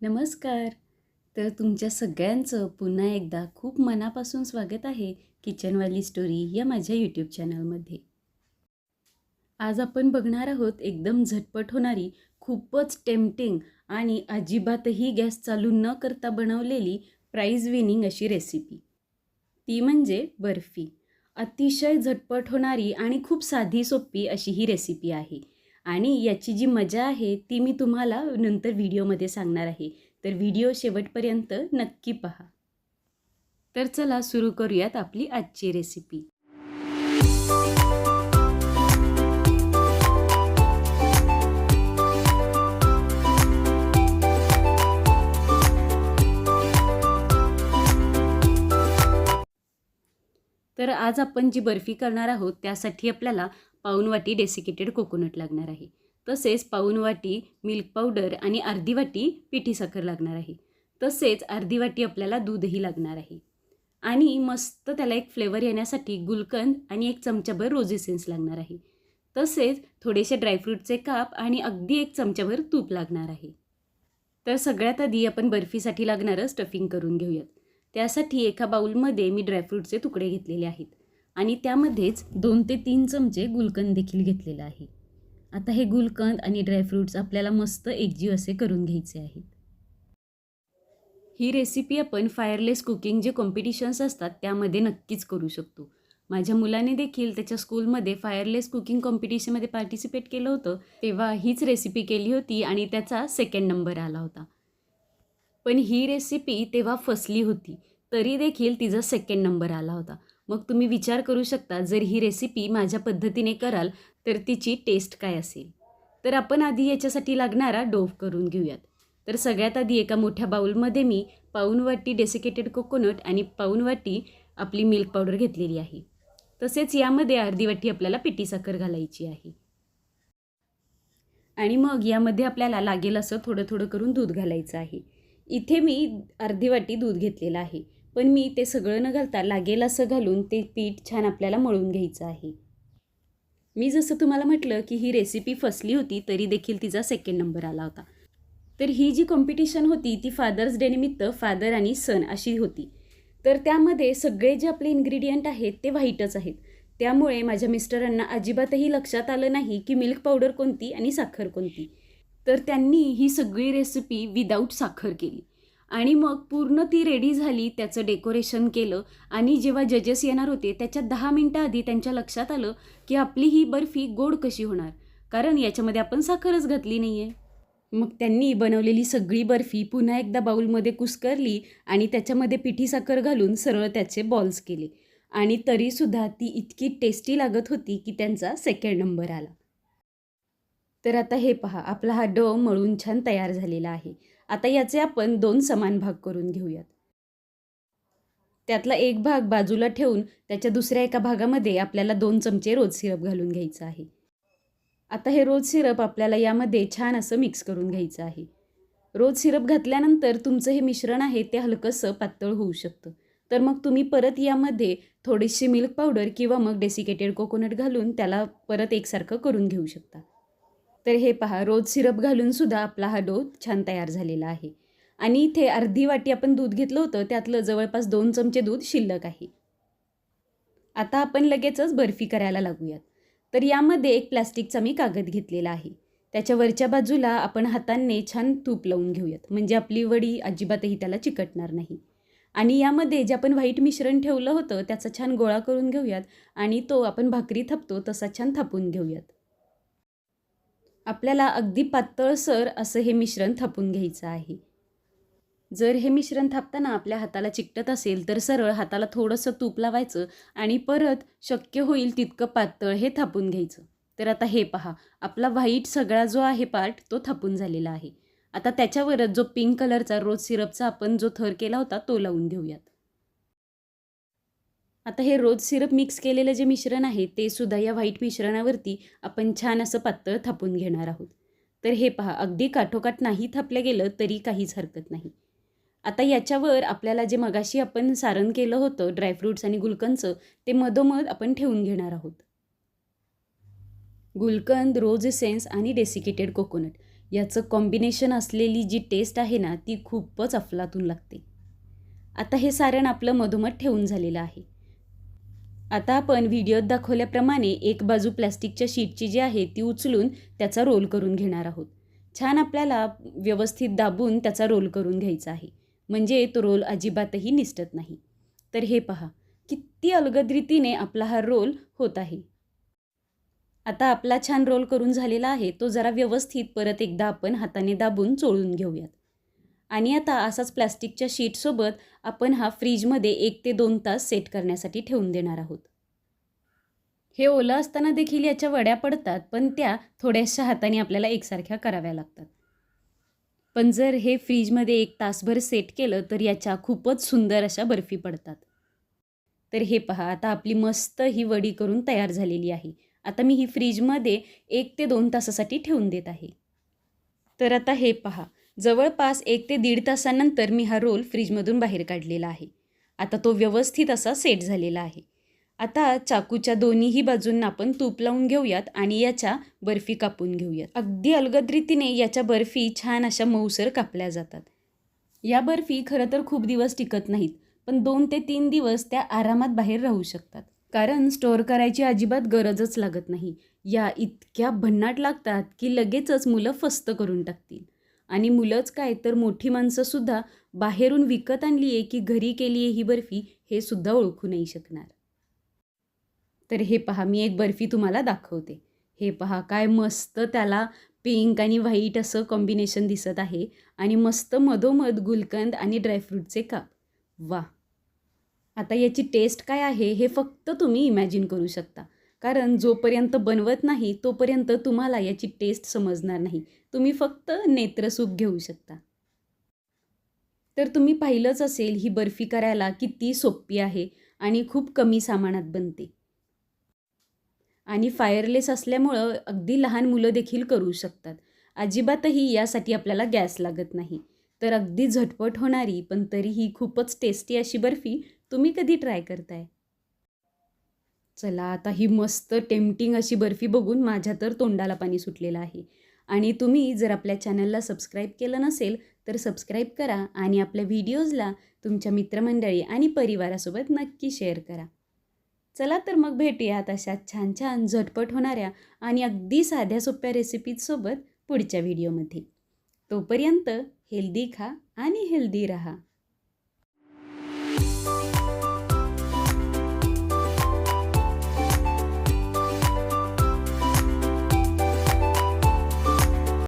नमस्कार. तर तुमच्या सगळ्यांचं पुन्हा एकदा खूप मनापासून स्वागत आहे किचनवाली स्टोरी या माझ्या यूट्यूब चॅनलमध्ये आज आपण बघणार आहोत एकदम झटपट होणारी खूपच टेम्पटिंग आणि अजिबातही गॅस चालू न करता बनवलेली प्राईज विनिंग अशी रेसिपी ती म्हणजे बर्फी. अतिशय झटपट होणारी आणि खूप साधी सोपी अशी ही रेसिपी आहे. आणि याची जी मजा आहे ती मी तुम्हाला नंतर व्हिडिओमध्ये सांगणार आहे. तर व्हिडिओ शेवटपर्यंत नक्की पहा. तर चला सुरू करूयात आपली आजची रेसिपी तर आज आपण जी बर्फी करणार आहोत त्यासाठी आपल्याला पाऊन वाटी डेसिकेटेड कोकोनट लागणार आहे. तसेच पाऊण वाटी मिल्क पावडर आणि अर्धी वाटी पिठी साखर लागणार आहे. तसेच अर्धी वाटी आपल्याला दूधही लागणार आहे. आणि मस्त त्याला एक फ्लेवर येण्यासाठी गुलकंद आणि एक चमचाभर रोझेसेन्स लागणार आहे. तसेच थोडेसे ड्रायफ्रूटचे काप आणि अगदी एक चमचाभर तूप लागणार आहे. तर सगळ्यात आधी आपण बर्फीसाठी लागणारं स्टफिंग करून घेऊयात. त्यासाठी एका बाऊलमध्ये मी ड्रायफ्रूटचे तुकडे घेतलेले आहेत. आणि त्यामध्येच दोन ते तीन चमचे गुलकंद देखील घेतलेलं आहे. आता हे गुलकंद आणि ड्रायफ्रूट्स आपल्याला मस्त एकजीव असे करून घ्यायचे आहेत. ही रेसिपी आपण फायरलेस कुकिंग जे कॉम्पिटिशन्स असतात त्यामध्ये नक्कीच करू शकतो. माझ्या मुलाने देखील त्याच्या स्कूलमध्ये फायरलेस कुकिंग कॉम्पिटिशनमध्ये पार्टिसिपेट केलं होतं तेव्हा हीच रेसिपी केली होती आणि त्याचा सेकंड नंबर आला होता. पण ही रेसिपी तेव्हा फसली होती तरी देखील तिचा सेकंड नंबर आला होता. मग तुम्ही विचार करू शकता जर ही रेसिपी माझ्या पद्धतीने कराल तर तिची टेस्ट काय असेल? तर आपण आधी याच्यासाठी लागणारा डोव करून घेऊयात. तर सगळ्यात आधी एका मोठ्या बाऊलमध्ये मी पाऊन वाटी डेसिकेटेड कोकोनट आणि पाऊन वाटी आपली मिल्क पावडर घेतलेली आहे. तसेच यामध्ये अर्धी वाटी आपल्याला पिठी साखर घालायची आहे. आणि मग यामध्ये आपल्याला लागेल असं थोडं थोडं करून दूध घालायचं आहे. इथे मी अर्धी वाटी दूध घेतलेलं आहे. पण मी ते सगळं न घालता लागेल असं घालून ते पीठ छान आपल्याला मळून घ्यायचं आहे. मी जसं तुम्हाला म्हटलं की ही रेसिपी फसली होती तरी देखील तिचा सेकंड नंबर आला होता. तर ही जी कॉम्पिटिशन होती ती फादर्स डे निमित्त फादर आणि सन अशी होती. तर त्यामध्ये सगळे जे आपले इन्ग्रेडियंट आहेत ते व्हाईटच आहेत. त्यामुळे माझ्या मिस्टरांना अजिबातही लक्षात आलं नाही की मिल्क पावडर कोणती आणि साखर कोणती. तर त्यांनी ही सगळी रेसिपी विदाऊट साखर केली. आणि मग पूर्ण ती रेडी झाली त्याचं डेकोरेशन केलं आणि जेव्हा जजेस येणार होते त्याच्या दहा मिनटं आधी त्यांच्या लक्षात आलं की आपली ही बर्फी गोड कशी होणार. कारण याच्यामध्ये आपण साखरच घातली नाही आहे मग त्यांनी बनवलेली सगळी बर्फी पुन्हा एकदा बाऊलमध्ये कुस्करली आणि त्याच्यामध्ये पिठी साखर घालून सरळ त्याचे बॉल्स केले. आणि तरीसुद्धा ती इतकी टेस्टी लागत होती की त्यांचा सेकंड नंबर आला. तर आता हे पहा आपला हा डो मळून छान तयार झालेला आहे. आता याचे आपण दोन समान भाग करून घेऊयात. त्यातला एक भाग बाजूला ठेवून त्याच्या दुसऱ्या एका भागामध्ये आपल्याला दोन चमचे रोज सिरप घालून घ्यायचं आहे. आता हे रोज सिरप आपल्याला यामध्ये छान असं मिक्स करून घ्यायचं आहे. रोज सिरप घातल्यानंतर तुमचं हे मिश्रण आहे ते हलकंसं पातळ होऊ शकतं. तर मग तुम्ही परत यामध्ये थोडीशी मिल्क पावडर किंवा मग डेसिकेटेड कोकोनट घालून त्याला परत एकसारखं करून घेऊ शकता. तर हे पहा रोज सिरप घालून सुद्धा आपला हा डो छान तयार झालेला आहे. आणि इथे अर्धी वाटी आपण दूध घेतलं होतं त्यातलं जवळपास दोन चमचे दूध शिल्लक आहे. आता आपण लगेचच बर्फी करायला लागूयात. तर यामध्ये एक प्लॅस्टिकचा मी कागद घेतलेला आहे. त्याच्या वरच्या बाजूला आपण हातांनी छान तूप लावून घेऊयात. म्हणजे आपली वडी अजिबातही त्याला चिकटणार नाही. आणि यामध्ये जे आपण व्हाईट मिश्रण ठेवलं होतं त्याचा छान गोळा करून घेऊयात आणि तो आपण भाकरी थापतो तसा छान थापून घेऊयात. आपल्याला अगदी पातळसर असं हे मिश्रण थापून घ्यायचं आहे. जर हे मिश्रण थापताना आपल्या हाताला चिकटत असेल तर सरळ हाताला थोडंसं तूप लावायचं आणि परत शक्य होईल तितकं पातळ हे थापून घ्यायचं. तर आता हे पहा आपला व्हाईट सगळा जो आहे पार्ट तो थापून झालेला आहे. आता त्याच्यावरच जो पिंक कलरचा रोज सिरपचा आपण जो थर केला होता तो लावून घेऊयात. आता हे रोज सिरप मिक्स केलेलं जे मिश्रण आहे ते सुद्धा या व्हाईट मिश्रणावरती आपण छान असं पातळ थापून घेणार आहोत. तर हे पहा अगदी काठोकाठ नाही थापलं गेलं तरी काहीच हरकत नाही. आता याच्यावर आपल्याला जे मगाशी आपण सारण केलं होतं ड्रायफ्रूट्स आणि गुलकंदचं ते मधोमध आपण ठेवून घेणार आहोत. गुलकंद रोज सेन्स आणि डेसिकेटेड कोकोनट याचं कॉम्बिनेशन असलेली जी टेस्ट आहे ना ती खूपच अफलातून लागते. आता हे सारण आपलं मधोमध ठेवून झालेलं आहे. आता आपण व्हिडिओत दाखवल्याप्रमाणे एक बाजू प्लॅस्टिकच्या शीटची जी आहे ती उचलून त्याचा रोल करून घेणार आहोत. छान आपल्याला व्यवस्थित दाबून त्याचा रोल करून घ्यायचा आहे. म्हणजे तो रोल अजिबातही निसटत नाही. तर हे पहा किती अलगद रीतीने आपला हा रोल होत आहे. आता आपला छान रोल करून झालेला आहे तो जरा व्यवस्थित परत एकदा आपण हाताने दाबून चोळून घेऊयात. आणि आता असाच प्लॅस्टिकच्या शीटसोबत आपण हा फ्रीजमध्ये एक ते दोन तास सेट करण्यासाठी ठेवून देणार आहोत. हे ओलं असताना देखील याच्या वड्या पडतात पण त्या थोड्याशा हाताने आपल्याला एकसारख्या कराव्या लागतात. पण जर हे फ्रीजमध्ये एक तासभर सेट केलं तर याच्या खूपच सुंदर अशा बर्फी पडतात. तर हे पहा आता आपली मस्त ही वडी करून तयार झालेली आहे. आता मी ही फ्रीजमध्ये एक ते दोन तासासाठी ठेवून देत आहे. तर आता हे पहा जवळपास एक ते दीड तासानंतर मी हा रोल फ्रीजमधून बाहेर काढलेला आहे. आता तो व्यवस्थित असा सेट झालेला आहे. आता चाकूच्या दोन्हीही बाजूंना आपण तूप लावून घेऊयात आणि याच्या बर्फी कापून घेऊयात. अगदी अलगद रीतीने याच्या बर्फी छान अशा मऊसर कापल्या जातात. या बर्फी खरं तर खूप दिवस टिकत नाहीत पण दोन ते तीन दिवस त्या आरामात बाहेर राहू शकतात. कारण स्टोअर करायची अजिबात गरजच लागत नाही. या इतक्या भन्नाट लागतात की लगेचच मुलं फस्त करून टाकतील. आणि मुलंच काय तर मोठी माणसंसुद्धा बाहेरून विकत आणली आहे की घरी केली आहे ही बर्फी हे सुद्धा ओळखू नाही शकणार. तर हे पहा मी एक बर्फी तुम्हाला दाखवते. हे पहा काय मस्त त्याला पिंक आणि व्हाईट असं कॉम्बिनेशन दिसत आहे आणि मस्त मधोमध गुलकंद आणि ड्रायफ्रूटचे काप. वा आता याची टेस्ट काय आहे हे फक्त तुम्ही इमॅजिन करू शकता. कारण जोपर्यंत बनवत नाही तोपर्यंत तुम्हाला याची टेस्ट समजणार नाही. तुम्ही फक्त नेत्रसूप घेऊ शकता. तर तुम्ही पाहिलंच असेल ही बर्फी करायला किती सोपी आहे आणि खूप कमी सामानात बनते. आणि फायरलेस असल्यामुळं अगदी लहान मुलं देखील करू शकतात. अजिबातही यासाठी आपल्याला गॅस लागत नाही. तर अगदी झटपट होणारी पण तरीही खूपच टेस्टी अशी बर्फी तुम्ही कधी ट्राय करताय? चला आता ही मस्त टेम्पटिंग अशी बर्फी बघून माझ्या तर तोंडाला पाणी सुटलेलं आहे. आणि तुम्ही जर आपल्या चॅनलला सबस्क्राईब केलं नसेल तर सबस्क्राईब करा आणि आपल्या व्हिडिओजला तुमच्या मित्रमंडळी आणि परिवारासोबत नक्की शेअर करा. चला तर मग भेटूयात अशा छान छान झटपट होणाऱ्या आणि अगदी साध्या सोप्या रेसिपीजसोबत पुढच्या व्हिडिओमध्ये तोपर्यंत हेल्दी खा आणि हेल्दी रहा.